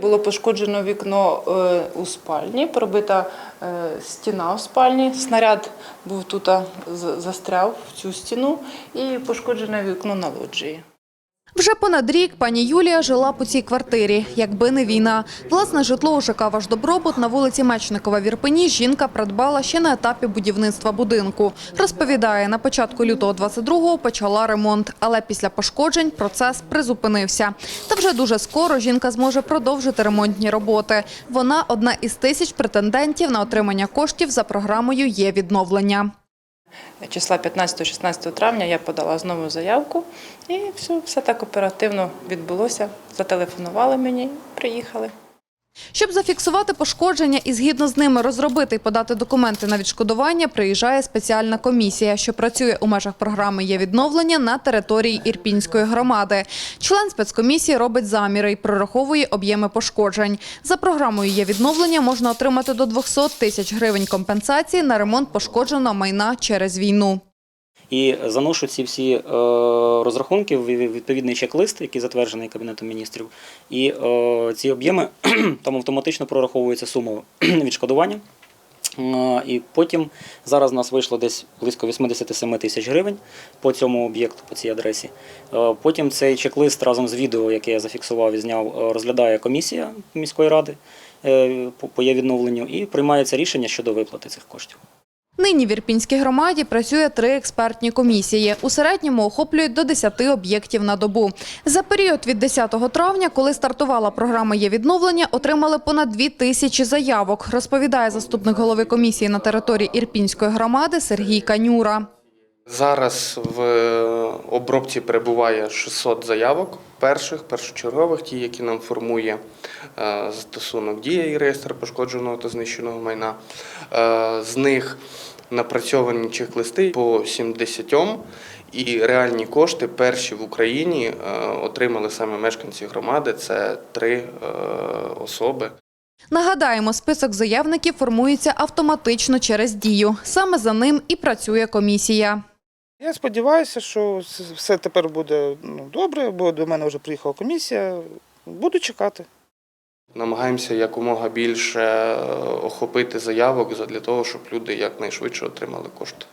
Було пошкоджено вікно е, у спальні, пробита е, стіна в спальні. Снаряд був тут, застряв в цю стіну і пошкоджене вікно на лоджії. Вже понад рік пані Юлія жила по цій квартирі, якби не війна. Власне житло у ЖК «Ваш добробут» на вулиці Мечникова в Ірпені жінка придбала ще на етапі будівництва будинку. Розповідає, на початку лютого 22-го почала ремонт, але після пошкоджень процес призупинився. Та вже дуже скоро жінка зможе продовжити ремонтні роботи. Вона одна із тисяч претендентів на отримання коштів за програмою «Є відновлення». Числа 15-16 травня я подала знову заявку і все, все так оперативно відбулося. Зателефонували мені, приїхали. Щоб зафіксувати пошкодження і згідно з ними розробити і подати документи на відшкодування, приїжджає спеціальна комісія, що працює у межах програми «Є відновлення» на території Ірпінської громади. Член спецкомісії робить заміри і прораховує об'єми пошкоджень. За програмою «Є відновлення» можна отримати до 200 тисяч гривень компенсації на ремонт пошкодженого майна через війну. І заношу ці всі е, розрахунки в відповідний чек-лист, який затверджений Кабінетом міністрів. І е, ці об'єми там автоматично прораховується сума відшкодування. Е, І потім зараз нас вийшло десь близько 87 тисяч гривень по цьому об'єкту, по цій адресі. Потім цей чек-лист разом з відео, яке я зафіксував і зняв, розглядає комісія міської ради по є відновленню і приймається рішення щодо виплати цих коштів. Нині в Ірпінській громаді працює три експертні комісії. У середньому охоплюють до 10 об'єктів на добу. За період від 10 травня, коли стартувала програма «Є відновлення», отримали понад 2 тисячі заявок, розповідає заступник голови комісії на території Ірпінської громади Сергій Канюра. Зараз в обробці перебуває 600 заявок перших, першочергових, ті, які нам формує е, застосунок дія і реєстр пошкодженого та знищеного майна. Е, З них напрацьовані чек-листи по 70 і реальні кошти перші в Україні е, отримали саме мешканці громади. Це три е, особи. Нагадаємо, список заявників формується автоматично через дію. Саме за ним і працює комісія. Я сподіваюся, що все тепер буде ну, добре, бо до мене вже приїхала комісія. Буду чекати. Намагаємося якомога більше охопити заявок для того, щоб люди якнайшвидше отримали кошти.